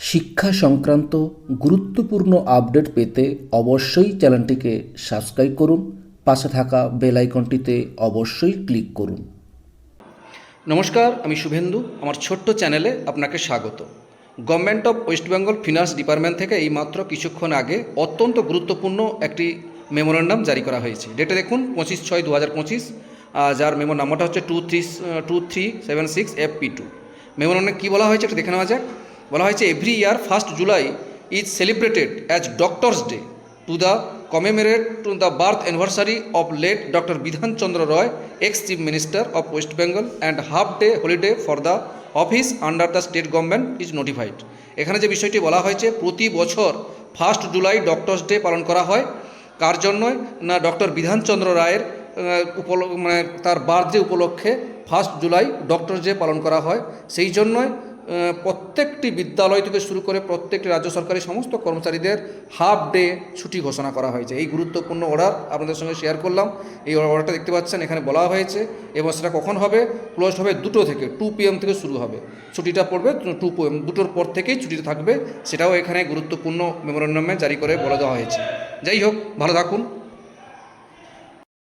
শিক্ষা সংক্রান্ত গুরুত্বপূর্ণ আপডেট পেতে অবশ্যই চ্যানেলটিকে সাবস্ক্রাইব করুন, পাশে থাকা বেল আইকনটিতে অবশ্যই ক্লিক করুন। নমস্কার, আমি শুভেন্দু। আমার ছোট্ট চ্যানেলে আপনাকে স্বাগত। Government of West Bengal finance department থেকে এই মাত্র কিছুক্ষণ আগে অত্যন্ত গুরুত্বপূর্ণ একটি মেমোরেন্ডাম জারি করা হয়েছে। ডেটে দেখুন, পঁচিশ ছয় দু হাজার পঁচিশ যার মেমোর নাম্বারটা হচ্ছে two three two three seven six F P two মেমোরেন্ডামে কী বলা হয়েছে একটু দেখে নেওয়া যাক। বলা হয়েছে every year first July is celebrated as doctors day to the commemorate to the birth anniversary of late doctor Bidhan Chandra Roy ex chief minister of West Bengal and half day holiday for the office under the state government is notified এখানে যে বিষয়টি বলা হয়েছে, প্রতি বছর first July doctors day পালন করা হয়। কার জন্য না ডক্টর বিধানচন্দ্র রায়ের উপল মানে তার বার্থডে উপলক্ষে ফার্স্ট জুলাই ডক্টর ডে পালন করা হয়। সেই জন্যই প্রত্যেকটি বিদ্যালয় থেকে শুরু করে প্রত্যেকটি রাজ্য সরকারি সমস্ত কর্মচারীদের হাফ ডে ছুটি ঘোষণা করা হয়েছে। এই গুরুত্বপূর্ণ অর্ডার আপনাদের সঙ্গে শেয়ার করলাম। এই অর্ডারটা দেখতে পাচ্ছেন, এখানে বলা হয়েছে। এবং সেটা কখন হবে? ক্লোজ হবে দুটো থেকে, টু পিএম থেকে শুরু হবে। ছুটিটা পড়বে টু পিএম দুটোর পর থেকেই ছুটিটা থাকবে। সেটাও এখানে গুরুত্বপূর্ণ মেমোরেন্ডামে জারি করে বলে দেওয়া হয়েছে। যাই হোক, ভালো থাকুন।